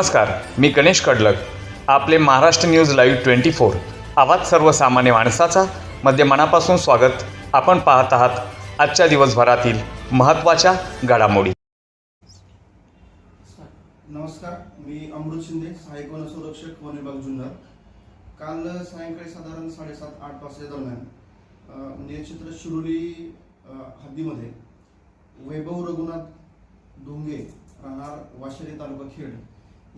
नमस्कार मी गणेश कडलक आपले Maharashtra news live twenty four. आवाज सर्वसामान्य माणसाचा मध्ये मनापासून स्वागत. आपण पाहत आहात आजच्या दिवसभरातील महत्त्वाच्या घडामोडी. नमस्कार मी अमृत शिंदे सहाय्यक वनसंरक्षक वन विभाग जुन्नर. काल सायंकाळी साधारण साडेसात आठ वाजता दरम्यान म्हणजे चित्र शिरोली हद्दीमध्ये वैभव रघुनाथ डोंगे राहणार वाशेरी तालुका खेड.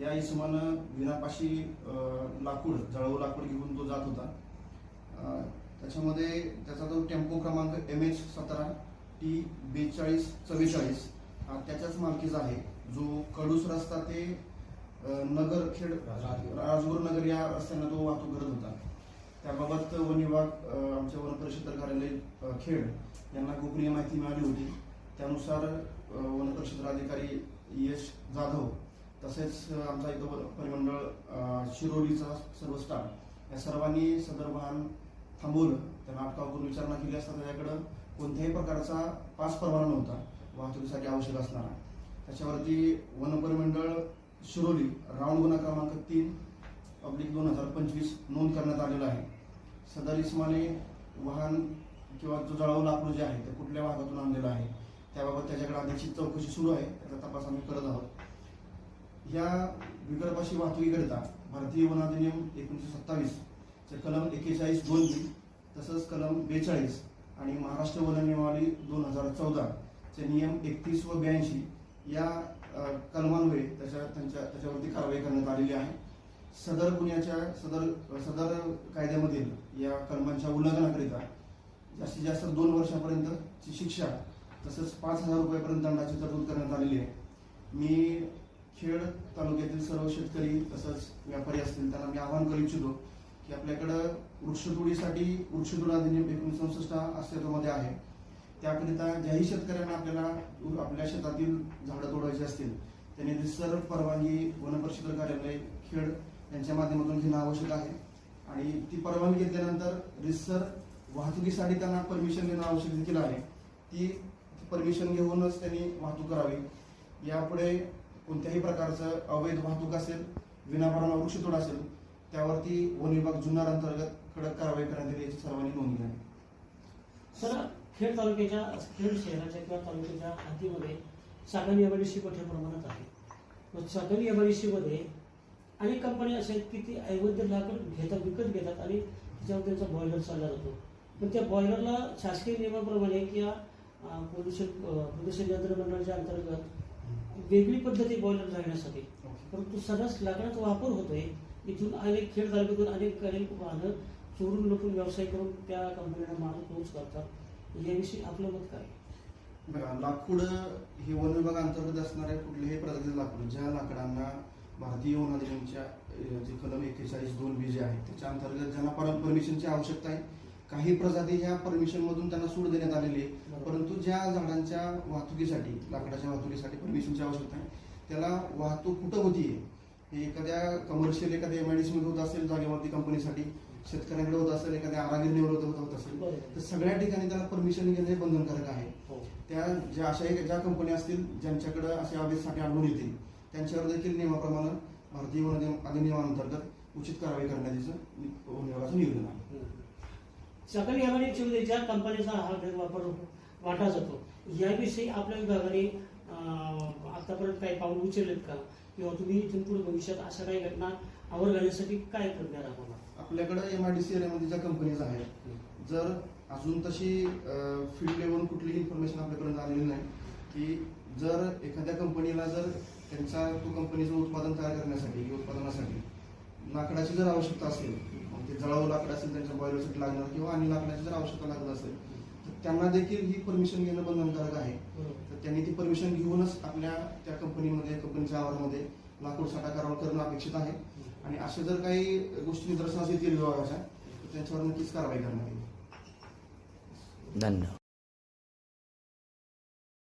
या इसमानं विनापाशी लाकूड जळव लाकूड घेऊन तो जात होता. त्याच्यामध्ये त्याचा जो टेम्पो क्रमांक एम एच सतरा टी बेचाळीस चव्वेचाळीस हा त्याच्याच मालकीचा आहे. जो कडूस रस्ता ते अ, नगर खेड राजगुरू. नगर या रस्त्यानं तो वाहतूक करत होता. त्याबाबत वन विभाग आमच्या वन परिषद कार्यालय खेड यांना गोपनीय माहिती मिळाली होती. त्यानुसार वन परिषद अधिकारी यश जाधव तसेच आमचा इथं वन- परिमंडळ शिरोलीचा सर्व स्टाफ या सर्वांनी सदर वाहन थांबवलं. त्यांना अटकाव करून विचारणा केली असता त्याच्याकडं कोणत्याही प्रकारचा पास परवाना नव्हता. वाहतुकीसाठी आवश्यक असणारा. त्याच्यावरती वन परिमंडळ शिरोली राऊंड गुन्हा क्रमांक तीन पब्लिक दोन हजार पंचवीस नोंद करण्यात आलेला आहे. सदर इस्माने वाहन किंवा जो जळाऊ लाकूड जे आहे ते कुठल्या भागातून आणलेलं आहे त्याबाबत त्याच्याकडे आधीची चौकशी सुरू आहे. त्याचा तपास आम्ही करत आहोत. या विकल्पाशी वाहतुकीकरिता भारतीय वन अधिनियम एकोणीसशे सत्तावीस चे कलम एक्केचाळीस दोन बी तसंच कलम बेचाळीस आणि महाराष्ट्र वन नियमावली दोन हजार चौदा चे नियम एकतीस व ब्याऐंशी या अ, कलमान्वये त्याच्या त्यांच्या त्याच्यावरती कारवाई करण्यात आलेली आहे. सदर गुन्ह्याच्या सदर सदर कायद्यामधील या कलमांच्या उल्लंघनाकरिता जास्तीत जास्त दोन वर्षापर्यंतची शिक्षा तसंच पाच हजार रुपयापर्यंत दंडाची तरतूद करण्यात आलेली आहे. मी खेड तालुक्यातील सर्व शेतकरी तसंच व्यापारी असतील त्यांना मी आवाहन करू इच्छितो की आपल्याकडं वृक्षतोडीसाठी वृक्षतोड अधिनियम एकोणीसशे चौसष्ट अस्तित्वामध्ये आहे. त्याकरिता ज्याही शेतकऱ्यांना आपल्याला आपल्या शेतातील झाडं तोडायची असतील त्यांनी रिसर परवानगी वनपरिषद कार्यालय खेड यांच्या माध्यमातून घेणं आवश्यक आहे. आणि ती परवानगी घेतल्यानंतर रिसर वाहतुकीसाठी त्यांना परमिशन देणं आवश्यक देखील आहे. ती परमिशन घेऊनच त्यांनी वाहतूक करावी. यापुढे कोणत्याही प्रकारचं अवैध वाहतूक असेल विनाकारण वृक्षतोड असेल त्यावरती वन विभाग जुन्नर अंतर्गत कडक कारवाई करण्यात येईल याची सर्वांनी नोंद घ्यावी. सर खेड तालुक्याच्या खेड शहराच्या किंवा तालुक्याच्या हद्दीमध्ये चाकण एमआयडीसी मोठ्या प्रमाणात आहे. मग चाकण एमआयडीसीमध्ये अनेक कंपन्या अशा आहेत की ती ऐवध लाकड घेतात विकत घेतात आणि त्याच्यावर त्यांचा बॉयलर चालला जातो. पण त्या बॉयलरला शासकीय नियमाप्रमाणे किंवा प्रदूषण प्रदूषण नियंत्रण मंडळाच्या अंतर्गत वेगळी पद्धती बॉयलर जाण्यासाठी परंतु सर्रास लाकडाचा वापर होतोय. इथून अनेक खेड तालुक्यातून अनेक अनेक वाहनं चोरून लपून व्यवसाय करून त्या कंपन्यांना माल पोच करतात. याविषयी आपलं मत काय? बघा लाकूड हे वन विभाग अंतर्गत असणाऱ्या कुठल्याही प्रजातीचं लाकूड ज्या लाकडांना भारतीय वन अधिनियमच्या जे कलम एक्केचाळीस दोन बी जे आहे त्याच्या अंतर्गत ज्यांना परमिशनची आवश्यकता आहे काही प्रजाती ह्या परमिशन मधून त्यांना सूट देण्यात आलेली आहे. परंतु ज्या झाडांच्या वाहतुकीसाठी लाकडाच्या वाहतुकीसाठी परमिशनची आवश्यकता आहे त्याला वाहतूक कुठं होतीये हे एखाद्या कमर्शियल एखाद्या एमआयडीसी मध्ये होत असेल जागेवरती कंपनीसाठी शेतकऱ्यांकडे होत असेल एखाद्या आरागिरीवर होत होत असेल तर सगळ्या ठिकाणी त्याला परमिशन घेणे बंधनकारक आहे. हो. त्या ज्या अशा ज्या कंपन्या असतील ज्यांच्याकडे असे अवैधसाठी आढळून येतील त्यांच्यावर देखील नियमाप्रमाणे भारतीय वन अधिनियम- अधिनियमांतर्गत उचित कारवाई करण्याचं नियोजन आहे. चाकण एमआयडीसीमध्ये ज्या कंपनीचा हा वापर वाटा जातो याविषयी आपल्या विभागाने आतापर्यंत काही पाऊल उचललेत का? किंवा तुम्ही इथून पुढे भविष्यात अशा काही घटना आवर घालण्यासाठी काय करणार आहोत आपल्याकडे एम आय डी सी एरियामध्ये ज्या कंपनीज आहेत जर अजून तशी फील्ड लेवल कुठलीही इन्फॉर्मेशन आपल्याकडे आलेली नाही की जर एखाद्या कंपनीला जर त्यांचा तो कंपनीचं उत्पादन तयार करण्यासाठी किंवा उत्पादनासाठी लाकडाची जर आवश्यकता असेल मग ते जळाऊ लाकड असेल त्यांच्या बॉयलरसाठी लागणार किंवा आणि लाकडाची जर आवश्यकता लागत असेल तर त्यांना देखील ही परमिशन घेणं बंधनकारक आहे. तर त्यांनी ती परमिशन घेऊनच आपल्या त्या कंपनीमध्ये कंपनीच्या आवारामध्ये लाकूड साठा कारवाई करणं अपेक्षित आहे. आणि अशा जर काही गोष्टी निदर्शनास येतील विभागाच्या तर त्यांच्यावर नक्कीच कारवाई करण्यात येईल. धन्यवाद.